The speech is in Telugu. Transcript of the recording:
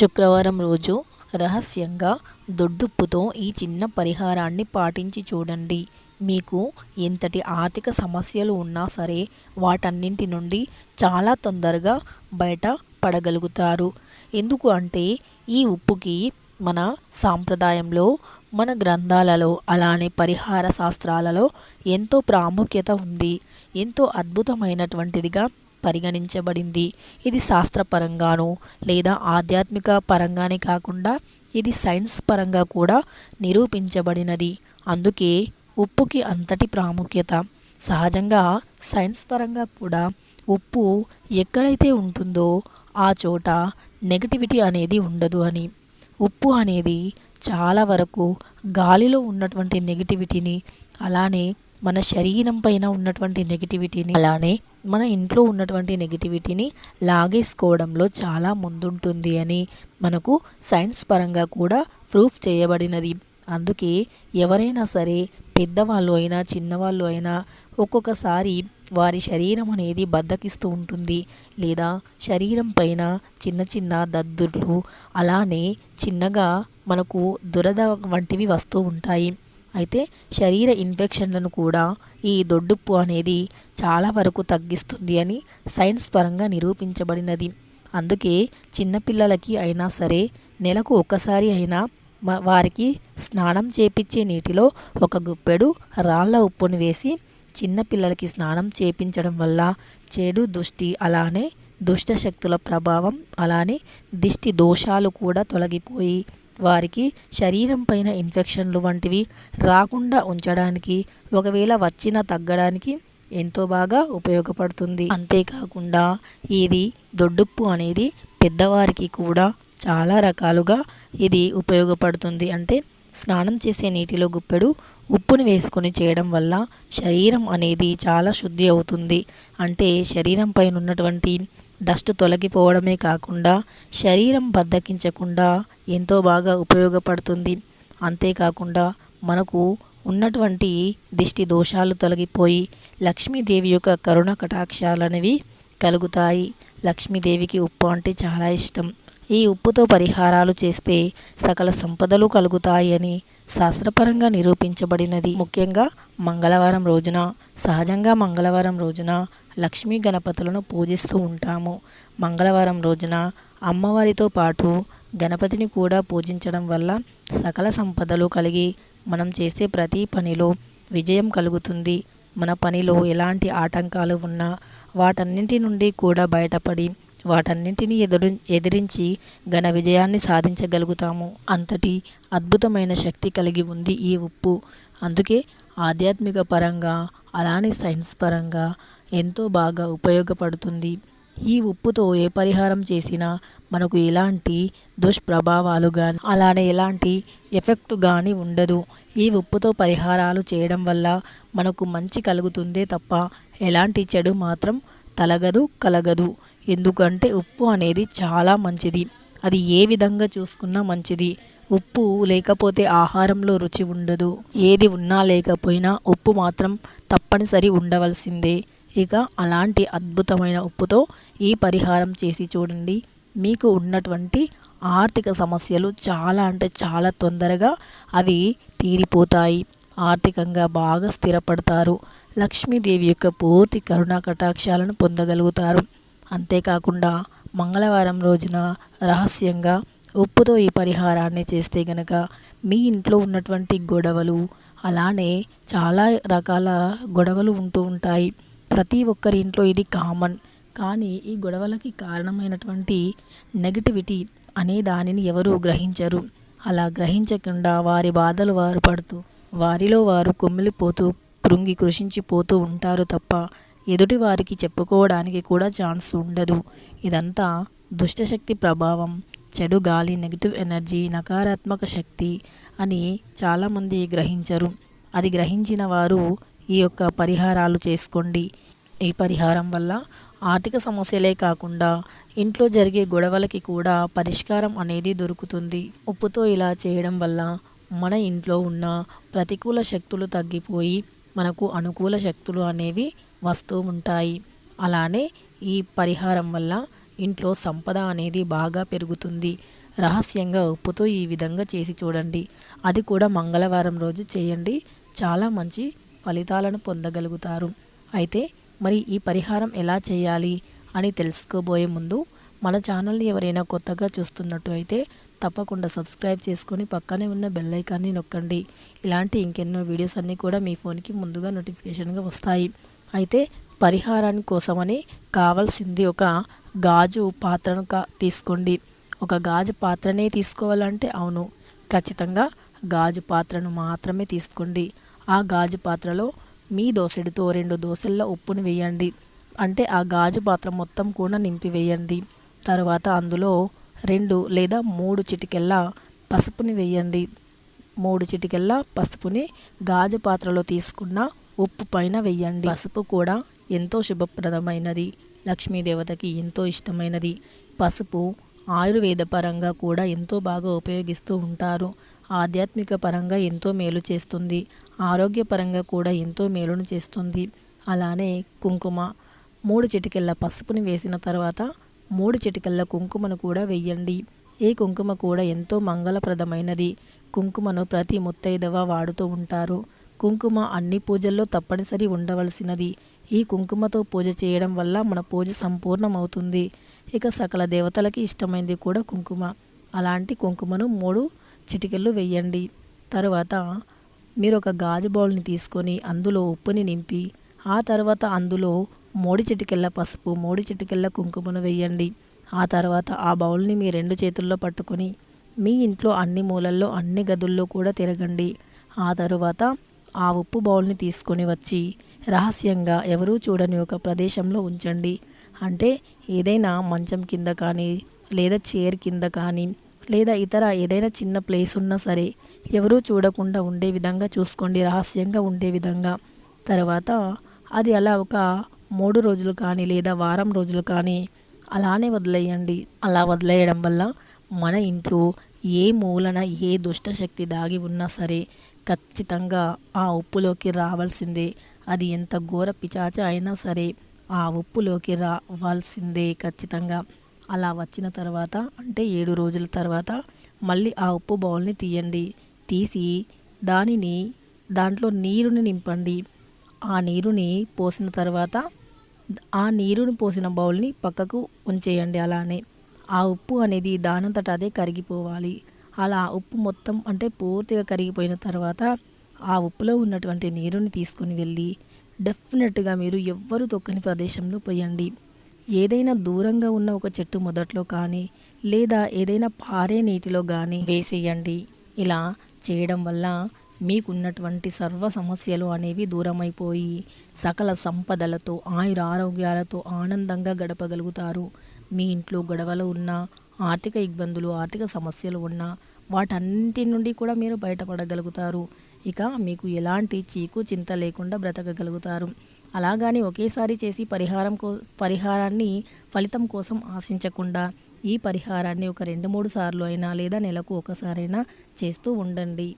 శుక్రవారం రోజు రహస్యంగా దొడ్డుప్పుతో ఈ చిన్న పరిహారాన్ని పాటించి చూడండి. మీకు ఎంతటి ఆర్థిక సమస్యలు ఉన్నా సరే వాటన్నింటి నుండి చాలా తొందరగా బయట పడగలుగుతారు. ఎందుకు అంటే ఈ ఉప్పుకి మన సాంప్రదాయంలో మన గ్రంథాలలో అలానే పరిహార శాస్త్రాలలో ఎంతో ప్రాముఖ్యత ఉంది. ఎంతో అద్భుతమైనటువంటిదిగా పరిగణించబడింది. ఇది శాస్త్రపరంగాను లేదా ఆధ్యాత్మిక పరంగానే కాకుండా ఇది సైన్స్ పరంగా కూడా నిరూపించబడినది. అందుకే ఉప్పుకి అంతటి ప్రాముఖ్యత. సహజంగా సైన్స్ పరంగా కూడా ఉప్పు ఎక్కడైతే ఉంటుందో ఆ చోట నెగటివిటీ అనేది ఉండదు అని. ఉప్పు అనేది చాలా వరకు గాలిలో ఉన్నటువంటి నెగిటివిటీని అలానే మన శరీరం పైన ఉన్నటువంటి నెగిటివిటీని అలానే మన ఇంట్లో ఉన్నటువంటి నెగిటివిటీని లాగేసుకోవడంలో చాలా ముందుంటుంది అని మనకు సైన్స్ పరంగా కూడా ప్రూఫ్ చేయబడినది. అందుకే ఎవరైనా సరే పెద్దవాళ్ళు అయినా చిన్నవాళ్ళు అయినా ఒక్కొక్కసారి వారి శరీరం అనేది బద్దకిస్తూ ఉంటుంది. లేదా శరీరం పైన చిన్న చిన్న దద్దుర్లు అలానే చిన్నగా మనకు దురద వంటివి వస్తూ ఉంటాయి. అయితే శరీర ఇన్ఫెక్షన్లను కూడా ఈ దొడ్డుప్పు అనేది చాలా వరకు తగ్గిస్తుంది అని సైన్స్ పరంగా నిరూపించబడినది. అందుకే చిన్నపిల్లలకి అయినా సరే నెలకు ఒక్కసారి అయినా వారికి స్నానం చేపించే నీటిలో ఒక గుప్పెడు రాళ్ళ ఉప్పును వేసి చిన్నపిల్లలకి స్నానం చేపించడం వల్ల చెడు దృష్టి అలానే దుష్ట శక్తుల ప్రభావం అలానే దిష్టి దోషాలు కూడా తొలగిపోయి వారికి శరీరం పైన ఇన్ఫెక్షన్లు వంటివి రాకుండా ఉంచడానికి ఒకవేళ వచ్చిన తగ్గడానికి ఎంతో బాగా ఉపయోగపడుతుంది. అంతేకాకుండా ఇది దొడ్డుప్పు అనేది పెద్దవారికి కూడా చాలా రకాలుగా ఇది ఉపయోగపడుతుంది. అంటే స్నానం చేసే నీటిలో గుప్పెడు ఉప్పుని వేసుకొని చేయడం వల్ల శరీరం అనేది చాలా శుద్ధి అవుతుంది. అంటే శరీరం పైన ఉన్నటువంటి డస్ట్ తొలగిపోవడమే కాకుండా శరీరం బద్దకించకుండా ఎంతో బాగా ఉపయోగపడుతుంది. అంతేకాకుండా మనకు ఉన్నటువంటి దిష్టి దోషాలు తొలగిపోయి లక్ష్మీదేవి యొక్క కరుణ కటాక్షాలనేవి కలుగుతాయి. లక్ష్మీదేవికి ఉప్పు అంటే చాలా ఇష్టం. ఈ ఉప్పుతో పరిహారాలు చేస్తే సకల సంపదలు కలుగుతాయి అని శాస్త్రపరంగా నిరూపించబడినది. ముఖ్యంగా మంగళవారం రోజున సహజంగా మంగళవారం రోజున లక్ష్మీ గణపతులను పూజిస్తూ ఉంటాము. మంగళవారం రోజున అమ్మవారితో పాటు గణపతిని కూడా పూజించడం వల్ల సకల సంపదలు కలిగి మనం చేసే ప్రతి పనిలో విజయం కలుగుతుంది. మన పనిలో ఎలాంటి ఆటంకాలు ఉన్నా వాటన్నింటి నుండి కూడా బయటపడి వాటన్నింటినీ ఎదురు ఎదిరించి ఘన విజయాన్ని సాధించగలుగుతాము. అంతటి అద్భుతమైన శక్తి కలిగి ఉంది ఈ ఉప్పు. అందుకే ఆధ్యాత్మిక పరంగా అలానే సైన్స్ పరంగా ఎంతో బాగా ఉపయోగపడుతుంది. ఈ ఉప్పుతో ఏ పరిహారం చేసినా మనకు ఎలాంటి దుష్ప్రభావాలు కానీ అలానే ఎలాంటి ఎఫెక్ట్ కానీ ఉండదు. ఈ ఉప్పుతో పరిహారాలు చేయడం వల్ల మనకు మంచి కలుగుతుందే తప్ప ఎలాంటి చెడు మాత్రం తలగదు కలగదు. ఎందుకంటే ఉప్పు అనేది చాలా మంచిది. అది ఏ విధంగా చూసుకున్నా మంచిది. ఉప్పు లేకపోతే ఆహారంలో రుచి ఉండదు. ఏది ఉన్నా లేకపోయినా ఉప్పు మాత్రం తప్పనిసరి ఉండవలసిందే. ఇక అలాంటి అద్భుతమైన ఉప్పుతో ఈ పరిహారం చేసి చూడండి. మీకు ఉన్నటువంటి ఆర్థిక సమస్యలు చాలా అంటే చాలా తొందరగా అవి తీరిపోతాయి. ఆర్థికంగా బాగా స్థిరపడతారు. లక్ష్మీదేవి యొక్క పూర్తి కరుణా కటాక్షాలను పొందగలుగుతారు. అంతేకాకుండా మంగళవారం రోజున రహస్యంగా ఉప్పుతో ఈ పరిహారాన్ని చేస్తే గనక మీ ఇంట్లో ఉన్నటువంటి గొడవలు అలానే చాలా రకాల గొడవలు ఉంటూ ఉంటాయి. ప్రతి ఒక్కరి ఇంట్లో ఇది కామన్. కానీ ఈ గొడవలకి కారణమైనటువంటి నెగటివిటీ అనే దానిని ఎవరు గ్రహించరు. అలా గ్రహించకుండా వారి బాధలు వారు పడుతూ వారిలో వారు కొమ్మిలిపోతూ కృంగి కృషించిపోతూ ఉంటారు తప్ప ఎదుటి వారికి చెప్పుకోవడానికి కూడా ఛాన్స్ ఉండదు. ఇదంతా దుష్టశక్తి ప్రభావం చెడు గాలి నెగిటివ్ ఎనర్జీ నకారాత్మక శక్తి అని చాలామంది గ్రహించరు. అది గ్రహించిన వారు ఈ యొక్క పరిహారాలు చేసుకోండి. ఈ పరిహారం వల్ల ఆర్థిక సమస్యలే కాకుండా ఇంట్లో జరిగే గొడవలకి కూడా పరిష్కారం అనేది దొరుకుతుంది. ఉప్పుతో ఇలా చేయడం వల్ల మన ఇంట్లో ఉన్న ప్రతికూల శక్తులు తగ్గిపోయి మనకు అనుకూల శక్తులు అనేవి వస్తూ ఉంటాయి అలానే ఈ పరిహారం వల్ల ఇంట్లో సంపద అనేది బాగా పెరుగుతుంది. రహస్యంగా ఉప్పుతో ఈ విధంగా చేసి చూడండి. అది కూడా మంగళవారం రోజు చేయండి. చాలా మంచి ఫలితాలను పొందగలుగుతారు. అయితే మరి ఈ పరిహారం ఎలా చేయాలి అని తెలుసుకోబోయే ముందు మన ఛానల్ని ఎవరైనా కొత్తగా చూస్తున్నట్టు అయితే తప్పకుండా సబ్స్క్రైబ్ చేసుకొని పక్కనే ఉన్న బెల్ ఐకాన్ని నొక్కండి. ఇలాంటి ఇంకెన్నో వీడియోస్ అన్నీ కూడా మీ ఫోన్కి ముందుగా నోటిఫికేషన్గా వస్తాయి. అయితే పరిహారాన్ని కోసమని కావాల్సింది ఒక గాజు పాత్రను కా తీసుకోండి. ఒక గాజు పాత్రనే తీసుకోవాలంటే అవును. ఖచ్చితంగా గాజు పాత్రను మాత్రమే తీసుకోండి. ఆ గాజు పాత్రలో మీ దోసెడితో రెండు దోశల్లో ఉప్పును వేయండి. అంటే ఆ గాజు పాత్ర మొత్తం కూడా నింపివేయండి. తర్వాత అందులో రెండు లేదా మూడు చిటికెళ్ళ పసుపుని వేయండి. మూడు చిటికెళ్ళ పసుపుని గాజు పాత్రలో తీసుకున్న ఉప్పు పైన వెయ్యండి. పసుపు కూడా ఎంతో శుభప్రదమైనది. లక్ష్మీదేవతకి ఎంతో ఇష్టమైనది. పసుపు ఆయుర్వేద పరంగా కూడా ఎంతో బాగా ఉపయోగిస్తూ ఉంటారు. ఆధ్యాత్మిక పరంగా ఎంతో మేలు చేస్తుంది. ఆరోగ్యపరంగా కూడా ఎంతో మేలును చేస్తుంది. అలానే కుంకుమ. మూడు చిటికెళ్ళ పసుపుని వేసిన తర్వాత మూడు చిటికెళ్ళ కుంకుమను కూడా వెయ్యండి. ఈ కుంకుమ కూడా ఎంతో మంగళప్రదమైనది. కుంకుమను ప్రతి ముత్తైదవ వాడుతూ ఉంటారు. కుంకుమ అన్ని పూజల్లో తప్పనిసరి ఉండవలసినది. ఈ కుంకుమతో పూజ చేయడం వల్ల మన పూజ సంపూర్ణమవుతుంది. ఇక సకల దేవతలకి ఇష్టమైంది కూడా కుంకుమ. అలాంటి కుంకుమను మూడు చిటికెళ్ళు వెయ్యండి. తర్వాత మీరు ఒక గాజు బౌల్ని తీసుకొని అందులో ఉప్పుని నింపి ఆ తర్వాత అందులో మూడు చిటికెళ్ళ పసుపు మూడు చిటికెళ్ళ కుంకుమను వేయండి ఆ తర్వాత ఆ బౌల్ని మీ రెండు చేతుల్లో పట్టుకొని మీ ఇంట్లో అన్ని మూలల్లో అన్ని గదుల్లో కూడా తిరగండి. ఆ తరువాత ఆ ఉప్పు బౌల్ని తీసుకొని వచ్చి రహస్యంగా ఎవరూ చూడని ఒక ప్రదేశంలో ఉంచండి. అంటే ఏదైనా మంచం కింద కానీ లేదా చైర్ కింద కానీ లేదా ఇతర ఏదైనా చిన్న ప్లేస్ ఉన్నా సరే ఎవరూ చూడకుండా ఉండే విధంగా చూసుకోండి రహస్యంగా ఉండే విధంగా. తర్వాత అది అలా ఒక మూడు రోజులు కానీ లేదా వారం రోజులు కానీ అలానే వదిలేయండి. అలా వదిలేయడం వల్ల మన ఇంట్లో ఏ మూలన ఏ దుష్టశక్తి దాగి ఉన్నా సరే ఖచ్చితంగా ఆ ఉప్పులోకి రావాల్సిందే. అది ఎంత ఘోర పిచాచ అయినా సరే ఆ ఉప్పులోకి రావాల్సిందే ఖచ్చితంగా. అలా వచ్చిన తర్వాత అంటే ఏడు రోజుల తర్వాత మళ్ళీ ఆ ఉప్పు బౌల్ని తీయండి. తీసి దానిని దాంట్లో నీరుని నింపండి. ఆ నీరుని పోసిన తర్వాత ఆ నీరుని పోసిన బౌల్ని పక్కకు ఉంచేయండి అలానే. ఆ ఉప్పు అనేది దానంతట అదే కరిగిపోవాలి. అలా ఉప్పు మొత్తం అంటే పూర్తిగా కరిగిపోయిన తర్వాత ఆ ఉప్పులో ఉన్నటువంటి నీరుని తీసుకుని వెళ్ళి డెఫినెట్గా మీరు ఎవ్వరు తొక్కని ప్రదేశంలో పోయండి. ఏదైనా దూరంగా ఉన్న ఒక చెట్టు మొదట్లో కానీ లేదా ఏదైనా పారే నీటిలో కానీ వేసేయండి. ఇలా చేయడం వల్ల మీకున్నటువంటి సర్వ సమస్యలు అనేవి దూరమైపోయి సకల సంపదలతో ఆయుర ఆరోగ్యాలతో ఆనందంగా గడపగలుగుతారు. మీ ఇంట్లో గొడవలు ఉన్నా ఆర్థిక ఇబ్బందులు ఆర్థిక సమస్యలు ఉన్నా వాటన్నిటి నుండి కూడా మీరు బయటపడగలుగుతారు. ఇక మీకు ఎలాంటి చీకు చింత లేకుండా బ్రతకగలుగుతారు. అలాగని ఒకేసారి చేసి పరిహారం కో పరిహారాన్ని ఫలితం కోసం ఆశించకుండా ఈ పరిహారాన్ని ఒక రెండు మూడు సార్లు అయినా లేదా నెలకు ఒకసారైనా చేస్తూ ఉండండి.